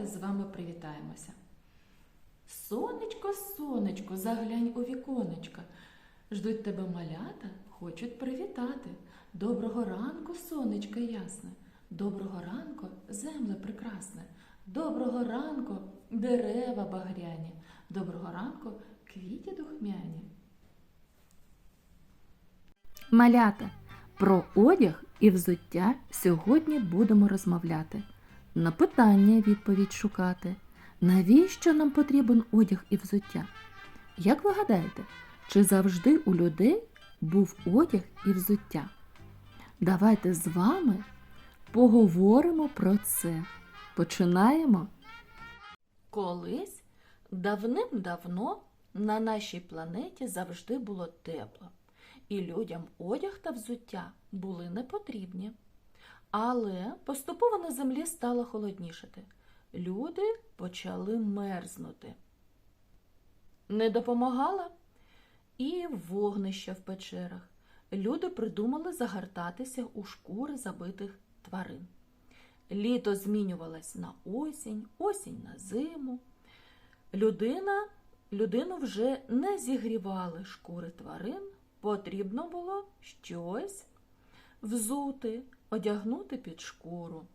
давайте з вами привітаємося. Сонечко, сонечко, заглянь у віконечко. Ждуть тебе малята, хочуть привітати. Доброго ранку, сонечко ясне. Доброго ранку, земле прекрасне. Доброго ранку, дерева багряні. Доброго ранку, квіті духмяні. Малята, про одяг і взуття сьогодні будемо розмовляти. На питання відповідь шукати. Навіщо нам потрібен одяг і взуття? Як ви гадаєте, чи завжди у людей був одяг і взуття? Давайте з вами поговоримо про це. Починаємо. Колись давним-давно на нашій планеті завжди було тепло, і людям одяг та взуття були не потрібні. Але поступово на землі стало холоднішати. Люди почали мерзнути. Не допомагала і вогнище в печерах. Люди придумали загортатися у шкури забитих тварин. Літо змінювалось на осінь, осінь на зиму. Людина, людину вже не зігрівали шкури тварин, потрібно було щось взути, одягнути під шкуру.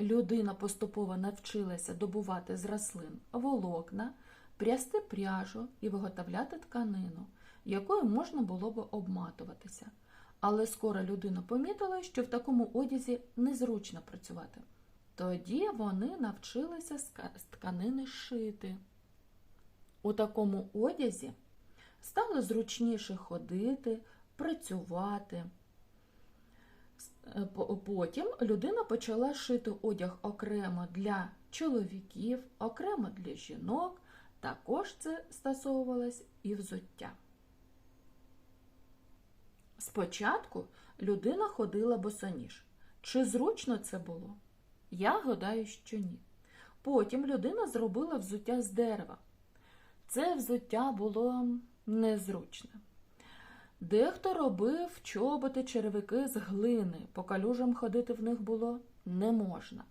Людина поступово навчилася добувати з рослин волокна, прясти пряжу і виготовляти тканину, якою можна було б обматуватися. Але скоро людина помітила, що в такому одязі незручно працювати. Тоді вони навчилися з тканини шити. У такому одязі стало зручніше ходити, працювати. Е, по- Потім людина почала шити одяг окремо для чоловіків, окремо для жінок. Також це стосовувалось і взуття. Спочатку людина ходила босоніж. Чи зручно це було? Я гадаю, що ні. Потім людина зробила взуття з дерева. Це взуття було незручне. Дехто робив чоботи, черевики з глини, по калюжам ходити в них було не можна.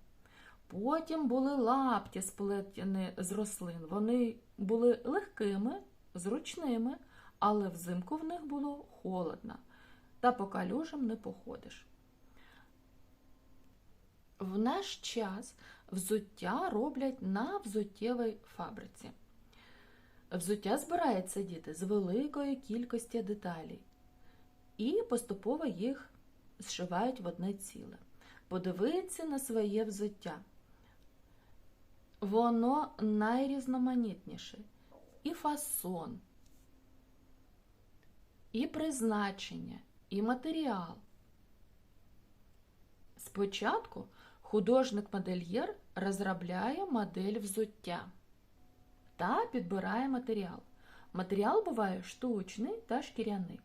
Потім були лапті, сплетені з рослин. Вони були легкими, зручними, але взимку в них було холодно, та по калюжам не походиш. В наш час взуття роблять на взуттєвій фабриці. Взуття збирається діти з великої кількості деталей і поступово їх зшивають в одне ціле. Подивіться на своє взуття. Воно найрізноманітніше. І фасон, і призначення, і матеріал. Спочатку художник-модельєр розробляє модель взуття та підбирає матеріал. Матеріал буває штучний та шкіряний.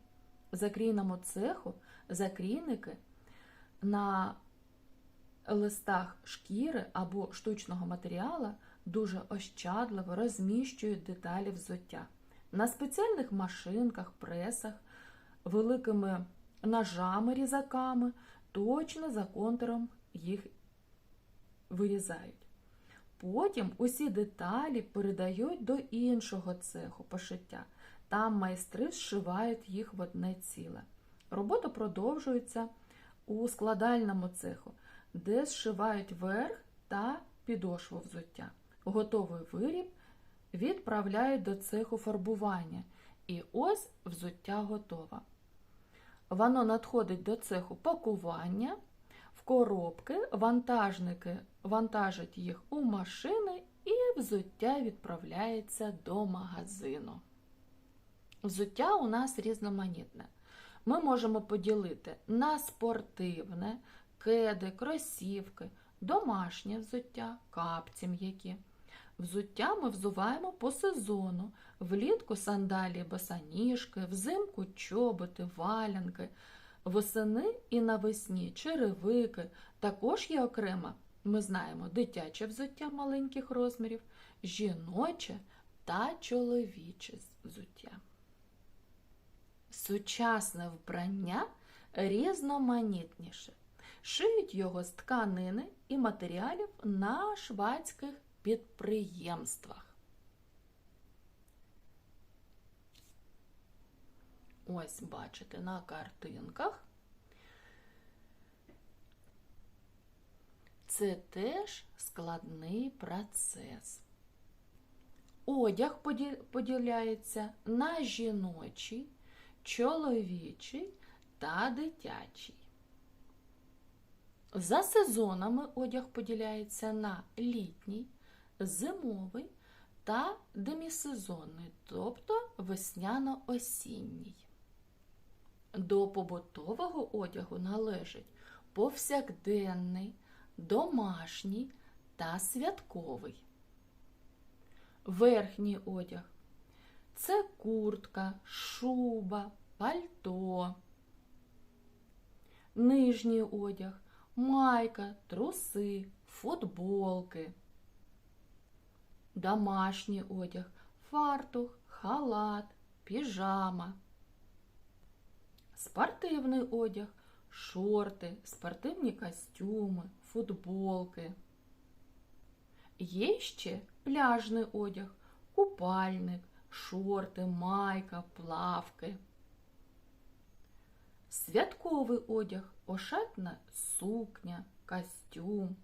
В закрійному цеху закрійники на листах шкіри або штучного матеріала дуже ощадливо розміщують деталі взуття. На спеціальних машинках, пресах, великими ножами-різаками точно за контуром їх вирізають. Потім усі деталі передають до іншого цеху пошиття. Там майстри зшивають їх в одне ціле. Робота продовжується у складальному цеху, де зшивають верх та підошву взуття. Готовий виріб відправляють до цеху фарбування. І ось взуття готове. Воно надходить до цеху пакування коробки, вантажники вантажать їх у машини і взуття відправляється до магазину. Взуття у нас різноманітне. Ми можемо поділити на спортивне, кеди, кросівки, домашнє взуття, капці м'які. Взуття ми взуваємо по сезону. Влітку сандалії босоніжки, взимку чоботи, валянки, восени і навесні черевики. Також є окремо, ми знаємо, дитяче взуття маленьких розмірів, жіноче та чоловіче взуття. Сучасне вбрання різноманітніше. Шиють його з тканини і матеріалів на швадських підприємствах. Ось бачите на картинках. Це теж складний процес. Одяг поділяється на жіночий, чоловічий та дитячий. За сезонами одяг поділяється на літній, зимовий та демісезонний, тобто весняно-осінній. До побутового одягу належить повсякденний, домашній та святковий. Верхній одяг це куртка, шуба, пальто. Нижній одяг майка, труси, футболки. Домашній одяг фартух, халат, піжама. Спортивний одяг шорти, спортивні костюми, футболки. Є ще пляжний одяг, купальник, шорти, майка, плавки. Святковий одяг, ошатна сукня, костюм.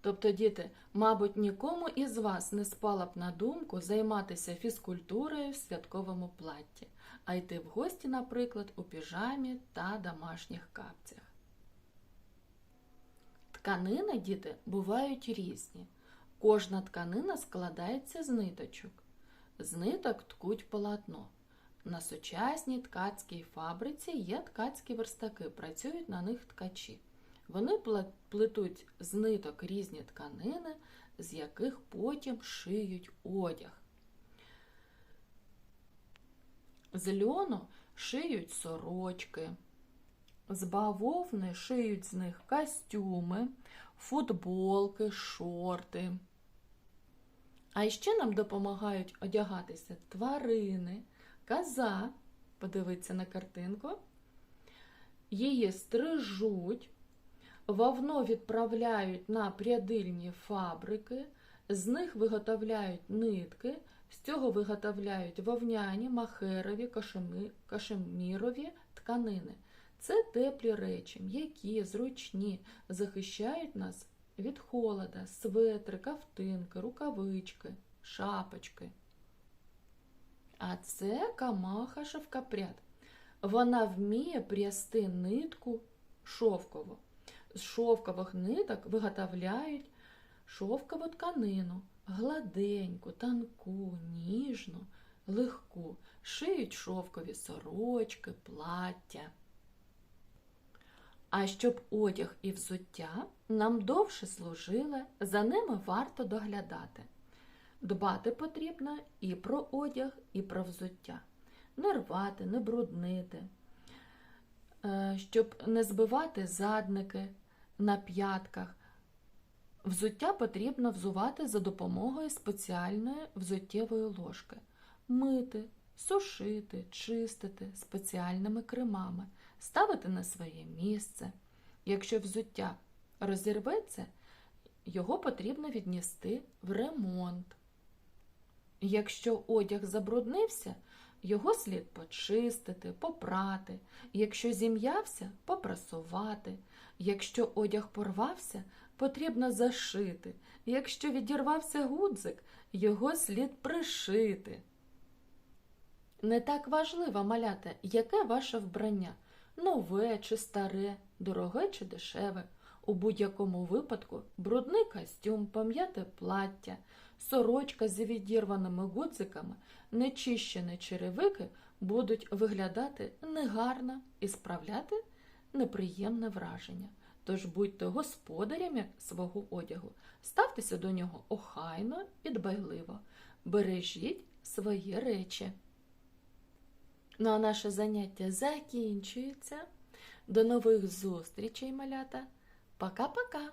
Тобто, діти, мабуть, нікому із вас не спала б на думку займатися фізкультурою в святковому платті, а йти в гості, наприклад, у піжамі та домашніх капцях. Тканини, діти, бувають різні. Кожна тканина складається з ниточок. З ниток ткуть полотно. На сучасній ткацькій фабриці є ткацькі верстаки, працюють на них ткачі. Вони плетуть з ниток різні тканини, з яких потім шиють одяг. З льону шиють сорочки, з бавовни шиють з них костюми, футболки, шорти. А ще нам допомагають одягатися тварини, коза, подивіться на картинку, її стрижуть, вовно відправляють на прядильні фабрики, з них виготовляють нитки, з цього виготовляють вовняні, махерові, кашемі- кашемірові тканини. Це теплі речі, м'які, зручні, захищають нас від холода, светри, ковтинки, рукавички, шапочки. А це камаха шовкопряд. Вона вміє прясти нитку шовкову. З шовкових ниток виготовляють шовкову тканину, гладеньку, тонку, ніжну, легку, шиють шовкові сорочки, плаття. А щоб одяг і взуття нам довше служили, за ними варто доглядати. Дбати потрібно і про одяг, і про взуття. Не рвати, не бруднити, Е, щоб не збивати задники на п'ятках. Взуття потрібно взувати за допомогою спеціальної взуттєвої ложки, мити, сушити, чистити спеціальними кремами, ставити на своє місце. Якщо взуття розірветься, його потрібно віднести в ремонт. Якщо одяг забруднився, його слід почистити, попрати. Якщо зім'явся, попрасувати. Якщо одяг порвався, потрібно зашити. Якщо відірвався гудзик, його слід пришити. Не так важливо, малята, яке ваше вбрання нове чи старе, дороге чи дешеве. У будь-якому випадку брудний костюм, пом'яте плаття, сорочка з відірваними гудзиками, нечищені черевики будуть виглядати негарно і справляти неприємне враження. Тож будьте господарями свого одягу, ставтеся до нього охайно і дбайливо, бережіть свої речі. Ну а наше заняття закінчується. До нових зустрічей, малята! Пока-пока!